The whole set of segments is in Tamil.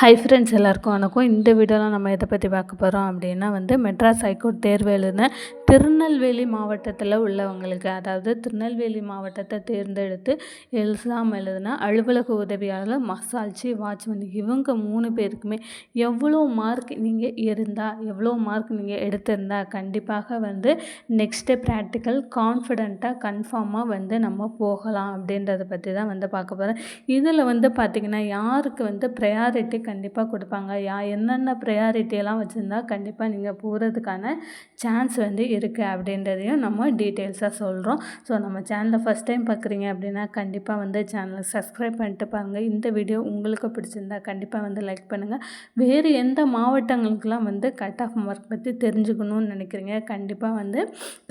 ஹை ஃப்ரெண்ட்ஸ் எல்லாருக்கும் வணக்கம். இந்த வீடியோவில் நம்ம எதை பற்றி பார்க்க போகிறோம் அப்படின்னா வந்து மெட்ராஸ் ஹைகோர்ட் தேர்வு எழுதின திருநெல்வேலி மாவட்டத்தில் உள்ளவங்களுக்கு அதாவது திருநெல்வேலி மாவட்டத்தை தேர்ந்தெடுத்து எக்ஸாம் எழுதின அலுவலக உதவியாளர் மசால்ச்சி வாட்ச்மேன் இவங்க மூணு பேருக்குமே எவ்வளோ மார்க் நீங்கள் இருந்தால் எவ்வளோ மார்க் நீங்கள் எடுத்திருந்தா கண்டிப்பாக வந்து நெக்ஸ்ட்டு ப்ராக்டிக்கல் கான்ஃபிடெண்ட்டாக கன்ஃபார்மாக வந்து நம்ம போகலாம் அப்படின்றத பற்றி தான் வந்து பார்க்க போகிறேன் இதில் வந்து பார்த்திங்கன்னா யாருக்கு வந்து ப்ரையாரிட்டி கண்டிப்பாக கொடுப்பாங்க? யா என்னென்ன ப்ரையாரிட்டியெல்லாம் வச்சுருந்தா கண்டிப்பாக நீங்கள் போகிறதுக்கான சான்ஸ் வந்து இருக்குது அப்படின்றதையும் நம்ம டீட்டெயில்ஸாக சொல்கிறோம் ஸோ நம்ம சேனலை ஃபஸ்ட் டைம் பார்க்குறீங்க அப்படின்னா கண்டிப்பாக வந்து சேனலை சப்ஸ்கிரைப் பண்ணிட்டு பாருங்கள் இந்த வீடியோ உங்களுக்கு பிடிச்சிருந்தா கண்டிப்பாக வந்து லைக் பண்ணுங்கள் வேறு எந்த மாவட்டங்களுக்கெல்லாம் வந்து கட் ஆஃப் மார்க் பற்றி தெரிஞ்சுக்கணும்னு நினைக்கிறீங்க கண்டிப்பாக வந்து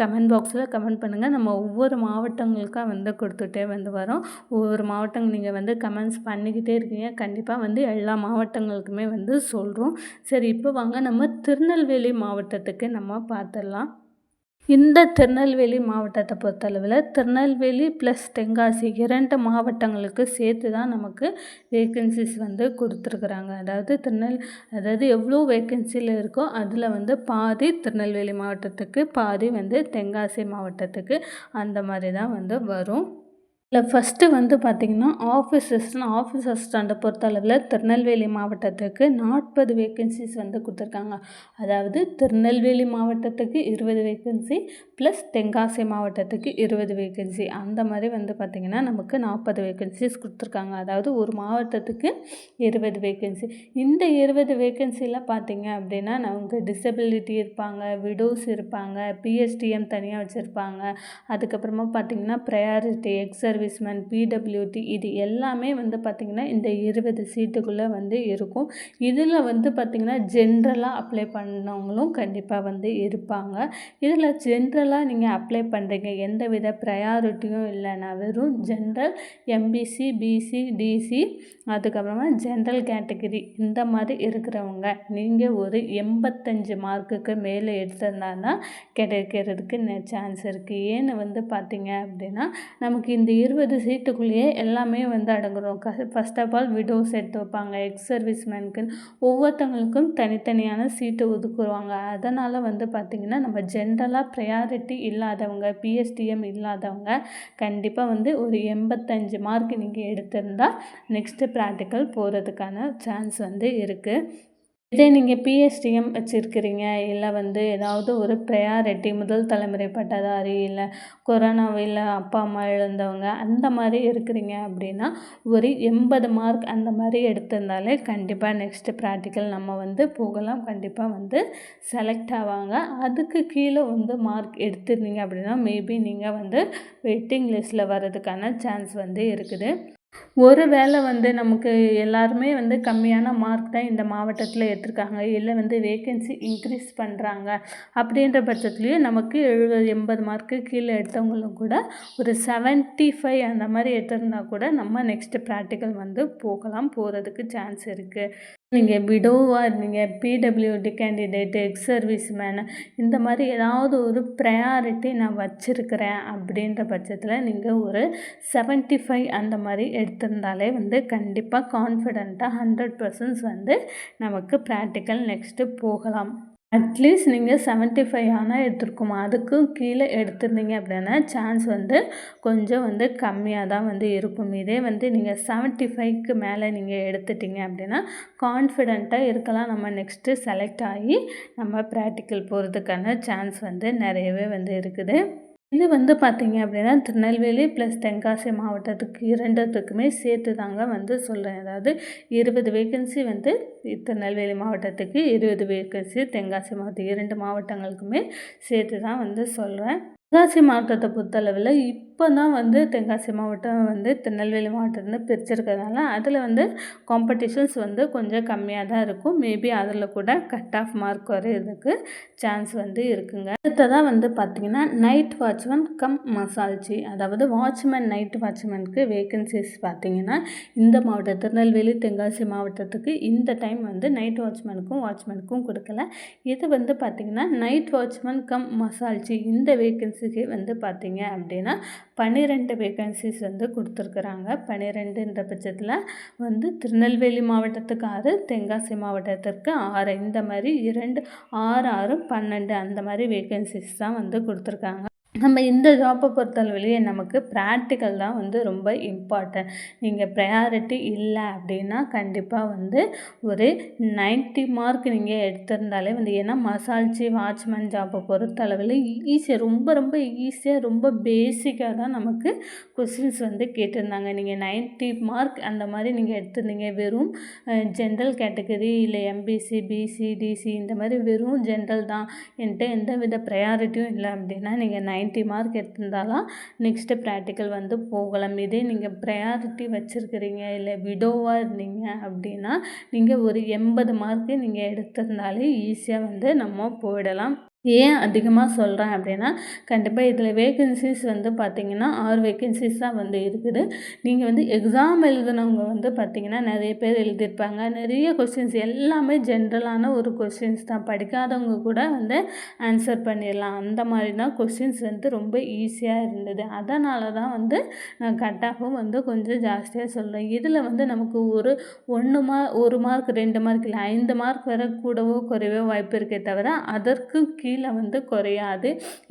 கமெண்ட் பாக்ஸில் கமெண்ட் பண்ணுங்கள் நம்ம ஒவ்வொரு மாவட்டங்களுக்காக வந்து கொடுத்துட்டே வந்து வரோம். ஒவ்வொரு மாவட்டங்கள் நீங்கள் வந்து கமெண்ட்ஸ் பண்ணிக்கிட்டே இருக்கீங்க. கண்டிப்பாக வந்து எல்லா மாவட்டங்களுக்குமே வந்து சொல்கிறோம் சரி இப்போ வாங்க நம்ம திருநெல்வேலி மாவட்டத்துக்கு நம்ம பார்த்துடலாம் இந்த திருநெல்வேலி மாவட்டத்தை பொறுத்தளவில் திருநெல்வேலி ப்ளஸ் தென்காசி இரண்டு மாவட்டங்களுக்கு சேர்த்து தான் நமக்கு வேக்கன்சிஸ் வந்து கொடுத்துருக்குறாங்க. அதாவது திருநெல் அதாவது எவ்வளோ வேக்கன்சியில் இருக்கோ அதில் வந்து பாதி திருநெல்வேலி மாவட்டத்துக்கு பாதி வந்து தென்காசி மாவட்டத்துக்கு அந்த மாதிரி தான் வந்து வரும். இல்லை ஃபஸ்ட்டு வந்து பார்த்திங்கன்னா ஆஃபீஸ் அசிஸ்டன்ட் ஆஃபீஸ் அசிஸ்டண்ட்டை பொறுத்தளவில் திருநெல்வேலி மாவட்டத்துக்கு நாற்பது வேக்கன்சிஸ் வந்து கொடுத்துருக்காங்க. அதாவது திருநெல்வேலி மாவட்டத்துக்கு இருபது வேக்கன்சி ப்ளஸ் தென்காசி மாவட்டத்துக்கு இருபது வேக்கன்சி அந்த மாதிரி வந்து பார்த்திங்கன்னா நமக்கு நாற்பது வேக்கன்சிஸ் கொடுத்துருக்காங்க. அதாவது ஒரு மாவட்டத்துக்கு இருபது வேக்கன்சி இந்த இருபது வேக்கன்சியில் பார்த்திங்க அப்படின்னா நமக்கு டிசபிலிட்டி இருப்பாங்க விடோஸ் இருப்பாங்க பிஎஸ்டிஎம் தனியாக வச்சுருப்பாங்க. அதுக்கப்புறமா பார்த்திங்கன்னா ப்ரையாரிட்டி எக்ஸ் சர்வீஸ்மேன் பிடபிள்யூடி இது எல்லாமே வந்து பார்த்திங்கன்னா இந்த இருபது சீட்டுக்குள்ளே வந்து இருக்கும். இதில் வந்து பார்த்திங்கன்னா ஜென்ரலாக அப்ளை பண்ணவங்களும் கண்டிப்பாக வந்து இருப்பாங்க. இதில் ஜென்ரலாக நீங்கள் அப்ளை பண்ணுறீங்க எந்த வித ப்ரையாரிட்டியும் இல்லைனா வெறும் ஜென்ரல் எம்பிசி பிசி டிசி அதுக்கப்புறமா ஜென்ரல் கேட்டகிரி இந்த மாதிரி இருக்கிறவங்க நீங்கள் ஒரு எண்பத்தஞ்சு மார்க்குக்கு மேலே எடுத்திருந்தாங்கன்னா கிடைக்கிறதுக்கு சான்ஸ் இருக்குது ஏன்னு வந்து பார்த்தீங்க அப்படின்னா நமக்கு இந்த இருபது சீட்டுக்குள்ளேயே எல்லாமே வந்து அடங்குறோம் க ஃபஸ்ட் ஆஃப் ஆல் விடோஸ் எடுத்து வைப்பாங்க எக்ஸ் சர்வீஸ்மேனுக்குன்னு ஒவ்வொருத்தவங்களுக்கும் தனித்தனியான சீட்டு ஒதுக்குவாங்க. அதனால் வந்து பார்த்திங்கன்னா நம்ம ஜென்ரலாக ப்ரையாரிட்டி இல்லாதவங்க பிஎஸ்டிஎம் இல்லாதவங்க கண்டிப்பாக வந்து ஒரு எண்பத்தஞ்சு மார்க் நீங்கள் எடுத்திருந்தால் நெக்ஸ்ட்டு ப்ராக்டிக்கல் போகிறதுக்கான சான்ஸ் வந்து இருக்குது இதே நீங்கள் பிஎஸ்டிஎம் வச்சுருக்கிறீங்க இல்லை வந்து ஏதாவது ஒரு ப்ரையாரிட்டி முதல் தலைமுறை பட்டதாரி இல்லை கொரோனாவில் அப்பா அம்மா இழந்தவங்க அந்த மாதிரி இருக்கிறீங்க அப்படின்னா ஒரு எண்பது மார்க் அந்த மாதிரி எடுத்திருந்தாலே கண்டிப்பாக நெக்ஸ்ட்டு ப்ராக்டிக்கல் நம்ம வந்து போகலாம். கண்டிப்பாக வந்து செலக்ட் ஆவாங்க. அதுக்கு கீழே வந்து மார்க் எடுத்திருந்தீங்க அப்படின்னா மேபி நீங்கள் வந்து வெயிட்டிங் லிஸ்ட்டில் வர்றதுக்கான சான்ஸ் வந்து இருக்குது. ஒரு வேளை வந்து நமக்கு எல்லாருமே வந்து கம்மியான மார்க் தான் இந்த மாவட்டத்தில் எடுத்திருக்காங்க. இல்லை வந்து வேக்கன்சி இன்க்ரீஸ் பண்ணுறாங்க அப்படின்ற பட்சத்துலேயும் நமக்கு எழுபது எண்பது மார்க்கு கீழே எடுத்தவங்களும் கூட ஒரு செவன்ட்டி ஃபைவ் அந்த மாதிரி எடுத்திருந்தா கூட நம்ம நெக்ஸ்ட்டு ப்ராக்டிக்கல் வந்து போகலாம் போகிறதுக்கு சான்ஸ் இருக்குது நீங்கள் விடோவாக இருந்தீங்க PWD candidate ex service man இந்த மாதிரி ஏதாவது ஒரு ப்ரையாரிட்டி நான் வச்சுருக்கிறேன் அப்படின்ற பட்சத்தில் நீங்கள் ஒரு செவன்ட்டி ஃபைவ் அந்த மாதிரி எடுத்திருந்தாலே வந்து கண்டிப்பாக கான்ஃபிடெண்ட்டாக ஹண்ட்ரட் பர்சன்ட்ஸ் வந்து நமக்கு ப்ராக்டிக்கல் நெக்ஸ்ட்டு போகலாம். அட்லீஸ்ட் நீங்கள் செவன்ட்டி ஃபைவ் ஆனால் எடுத்துருக்குமா. அதுக்கும் கீழே எடுத்திருந்தீங்க அப்படின்னா சான்ஸ் வந்து கொஞ்சம் வந்து கம்மியாக தான் வந்து இருக்கும். இதே வந்து நீங்கள் செவன்ட்டி ஃபைவ்க்கு மேலே நீங்கள் எடுத்துட்டீங்க அப்படின்னா கான்ஃபிடெண்ட்டாக இருக்கலாம். நம்ம நெக்ஸ்ட்டு செலக்ட் ஆகி நம்ம ப்ராக்டிக்கல் போகிறதுக்கான சான்ஸ் வந்து நிறையவே வந்து இருக்குது. இது வந்து பார்த்திங்க அப்படின்னா திருநெல்வேலி ப்ளஸ் தென்காசி மாவட்டத்துக்கு இரண்டுத்துக்குமே சேர்த்து தாங்க வந்து சொல்கிறேன் அதாவது இருபது வேக்கன்சி வந்து திருநெல்வேலி மாவட்டத்துக்கு இருபது வேக்கன்சி தென்காசி மாவட்டம் இரண்டு மாவட்டங்களுக்குமே சேர்த்து தான் வந்து சொல்கிறேன் தென்காசி மாவட்டத்தை பொறுத்தளவில் இப்போ தான் வந்து தென்காசி மாவட்டம் வந்து திருநெல்வேலி மாவட்டத்துலேருந்து பிரிச்சிருக்கிறதுனால அதில் வந்து காம்படிஷன்ஸ் வந்து கொஞ்சம் கம்மியாக தான் இருக்கும் மேபி அதில் கூட கட் ஆஃப் மார்க் வரையிறதுக்கு சான்ஸ் வந்து இருக்குங்க. அடுத்ததாக வந்து பார்த்திங்கன்னா நைட் வாட்ச்மேன் கம் மசால்ஜி அதாவது வாட்ச்மேன் நைட் வாட்ச்மேனுக்கு வேகன்சிஸ் பார்த்திங்கன்னா இந்த மாவட்டம் திருநெல்வேலி தென்காசி மாவட்டத்துக்கு இந்த டைம் வந்து நைட் வாட்ச்மேனுக்கும் வாட்ச்மேனுக்கும் கொடுக்கல. இது வந்து பார்த்திங்கன்னா நைட் வாட்ச்மேன் கம் மசால்ஜி இந்த வேகன்சிக்கு வந்து பார்த்திங்க அப்படின்னா பன்னிரெண்டு வேகன்சிஸ் வந்து கொடுத்துருக்குறாங்க. பன்னிரெண்டுன்ற பட்சத்தில் வந்து திருநெல்வேலி மாவட்டத்துக்கு ஆறு தென்காசி மாவட்டத்திற்கு ஆறு. இந்த மாதிரி இரண்டு ஆறு ஆறு பன்னெண்டு அந்த மாதிரி வேகன்சிஸ் தான் வந்து கொடுத்துருக்காங்க. நம்ம இந்த ஜாப்பை பொறுத்தளவுலேயே நமக்கு ப்ராக்டிக்கல் தான் வந்து ரொம்ப இம்பார்ட்டன்ட் நீங்கள் ப்ரையாரிட்டி இல்லை அப்படின்னா கண்டிப்பாக வந்து ஒரு நைன்ட்டி மார்க் நீங்கள் எடுத்திருந்தாலே வந்து ஏன்னா மசால்ச்சி வாட்ச்மேன் ஜாப்பை பொறுத்தளவில் ஈஸியாக ரொம்ப ரொம்ப ஈஸியாக ரொம்ப பேசிக்காக தான் நமக்கு கொஸ்டின்ஸ் வந்து கேட்டிருந்தாங்க. நீங்கள் நைன்ட்டி மார்க் அந்த மாதிரி நீங்கள் எடுத்திருந்தீங்க வெறும் ஜென்ரல் கேட்டகரி இல்லை எம்பிசி பிசி டிசி இந்த மாதிரி வெறும் ஜென்ரல் தான். என்கிட்ட எந்த வித ப்ரையாரிட்டியும் இல்லை அப்படின்னா நீங்கள் நைன் நைன்ட்டி மார்க் எடுத்திருந்தாலும் நெக்ஸ்ட்டு ப்ராக்டிக்கல் வந்து போகலாம் இதே நீங்கள் ப்ரையாரிட்டி வச்சுருக்கிறீங்க இல்லை விடோவாக இருந்தீங்க அப்படின்னா நீங்கள் ஒரு எண்பது மார்க்கு நீங்கள் எடுத்திருந்தாலே ஈஸியாக வந்து நம்ம போயிடலாம். ஏன் அதிகமாக சொல்கிறேன் அப்படின்னா கண்டிப்பாக இதில் வேக்கன்சிஸ் வந்து பார்த்திங்கன்னா ஆறு வேகன்சிஸ் தான் வந்து இருக்குது. நீங்கள் வந்து எக்ஸாம் எழுதுனவங்க வந்து பார்த்திங்கன்னா நிறைய பேர் எழுதியிருப்பாங்க. நிறைய கொஸ்டின்ஸ் எல்லாமே ஜென்ரலான ஒரு கொஸ்டின்ஸ் தான். படிக்காதவங்க கூட வந்து ஆன்சர் பண்ணிடலாம். அந்த மாதிரி தான் கொஸ்டின்ஸ் வந்து ரொம்ப ஈஸியாக இருந்தது. அதனால தான் வந்து நான் கட் ஆஃபும் வந்து கொஞ்சம் ஜாஸ்தியாக சொல்கிறேன் இதில் வந்து நமக்கு ஒரு ஒன்று மார்க் ஒரு மார்க் ரெண்டு மார்க் இல்லை ஐந்து மார்க் வர கூடவோ குறைவோ வாய்ப்பு இருக்கே தவிர அதற்கு கீழே ஃபீலை வந்து குறையாது.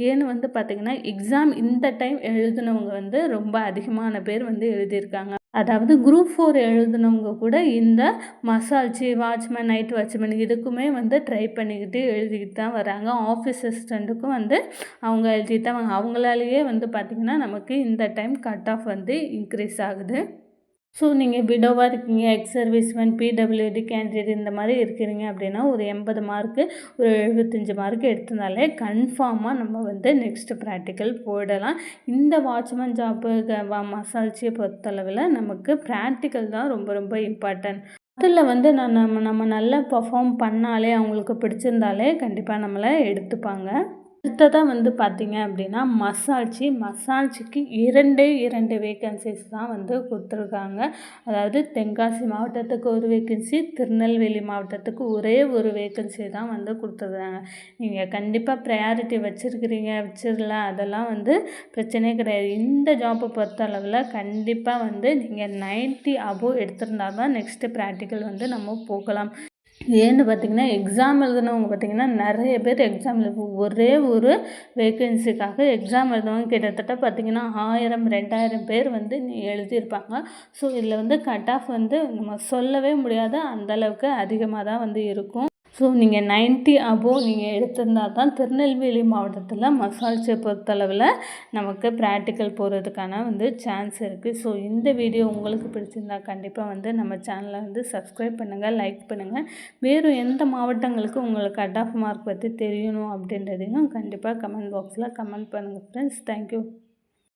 ஏன்னு வந்து பார்த்திங்கன்னா எக்ஸாம் இந்த டைம் எழுதினவங்க வந்து ரொம்ப அதிகமான பேர் வந்து எழுதியிருக்காங்க. அதாவது குரூப் ஃபோர் எழுதுனவங்க கூட இந்த மசால்ச்சி வாட்ச்மேன் நைட் வாட்ச்மேன் இதுக்குமே வந்து ட்ரை பண்ணிக்கிட்டு எழுதிக்கிட்டு தான் வராங்க. ஆஃபீஸ் அசிஸ்டண்ட்டுக்கும் வந்து அவங்க எழுதிட்டு தான் அவங்களாலேயே வந்து பார்த்திங்கன்னா நமக்கு இந்த டைம் கட் ஆஃப் வந்து இன்க்ரீஸ் ஆகுது. ஸோ நீங்கள் விடோவாக இருக்கீங்க எக்ஸ் சர்வீஸ்மேன் பிடபிள்யூடி கேண்டிடேட் இந்த மாதிரி இருக்கிறீங்க அப்படின்னா ஒரு எண்பது மார்க்கு ஒரு எழுபத்தஞ்சி மார்க்கு எடுத்தனாலே கன்ஃபார்மாக நம்ம வந்து நெக்ஸ்ட்டு ப்ராக்டிக்கல் போயிடலாம். இந்த வாட்ச்மேன் ஜாப்பு மசால்ச்சியை பொறுத்தளவில் நமக்கு ப்ராக்டிக்கல் தான் ரொம்ப ரொம்ப இம்பார்ட்டன்ட் அதில் வந்து நான் நம்ம நம்ம நல்லா பர்ஃபார்ம் பண்ணாலே அவங்களுக்கு பிடிச்சிருந்தாலே கண்டிப்பாக நம்மளை எடுத்துப்பாங்க. அடுத்ததாக வந்து பார்த்திங்க அப்படின்னா மசாஜ்ஜி மசாஜிக்கு இரண்டே இரண்டு வேக்கன்சிஸ் தான் வந்து கொடுத்துருக்காங்க. அதாவது தென்காசி மாவட்டத்துக்கு ஒரு வேக்கன்சி திருநெல்வேலி மாவட்டத்துக்கு ஒரே ஒரு வேக்கன்சி தான் வந்து கொடுத்துருக்காங்க. நீங்கள் கண்டிப்பாக ப்ரையாரிட்டி வச்சுருக்கிறீங்க வச்சிடல அதெல்லாம் வந்து பிரச்சனையே கிடையாது. இந்த ஜாப்பை பொறுத்த அளவில் கண்டிப்பாக வந்து நீங்கள் நைன்ட்டி அபோவ் எடுத்திருந்தால் தான் நெக்ஸ்ட்டு ப்ராக்டிக்கல் வந்து நம்ம போகலாம். ஏன்னு பார்த்தீங்கன்னா எக்ஸாம் எழுதுனவங்க பார்த்தீங்கன்னா நிறைய பேர் எக்ஸாம் எழுது ஒரே ஒரு வேக்கன்சிக்காக எக்ஸாம் எழுதுனவங்க கிட்டத்தட்ட பார்த்திங்கன்னா ஆயிரம் ரெண்டாயிரம் பேர் வந்து எழுதியிருப்பாங்க. ஸோ இதில் வந்து கட் ஆஃப் வந்து நம்ம சொல்லவே முடியாத. அந்தளவுக்கு அதிகமாக தான் வந்து இருக்கும். ஸோ நீங்கள் நைன்ட்டி அபோவ் நீங்கள் எடுத்திருந்தால் தான் திருநெல்வேலி மாவட்டத்தில் மசால்ஸை பொறுத்தளவில் நமக்கு ப்ராக்டிக்கல் போகிறதுக்கான வந்து சான்ஸ் இருக்குது ஸோ இந்த வீடியோ உங்களுக்கு பிடிச்சிருந்தா கண்டிப்பாக வந்து நம்ம சேனலை வந்து சப்ஸ்கிரைப் பண்ணுங்கள் லைக் பண்ணுங்கள் வேறு எந்த மாவட்டங்களுக்கு உங்களுக்கு கட் ஆஃப் மார்க் பற்றி தெரியணும் அப்படின்றதையும் கண்டிப்பாக கமெண்ட் பாக்ஸில் கமெண்ட் பண்ணுங்கள் ஃப்ரெண்ட்ஸ் தேங்க்யூ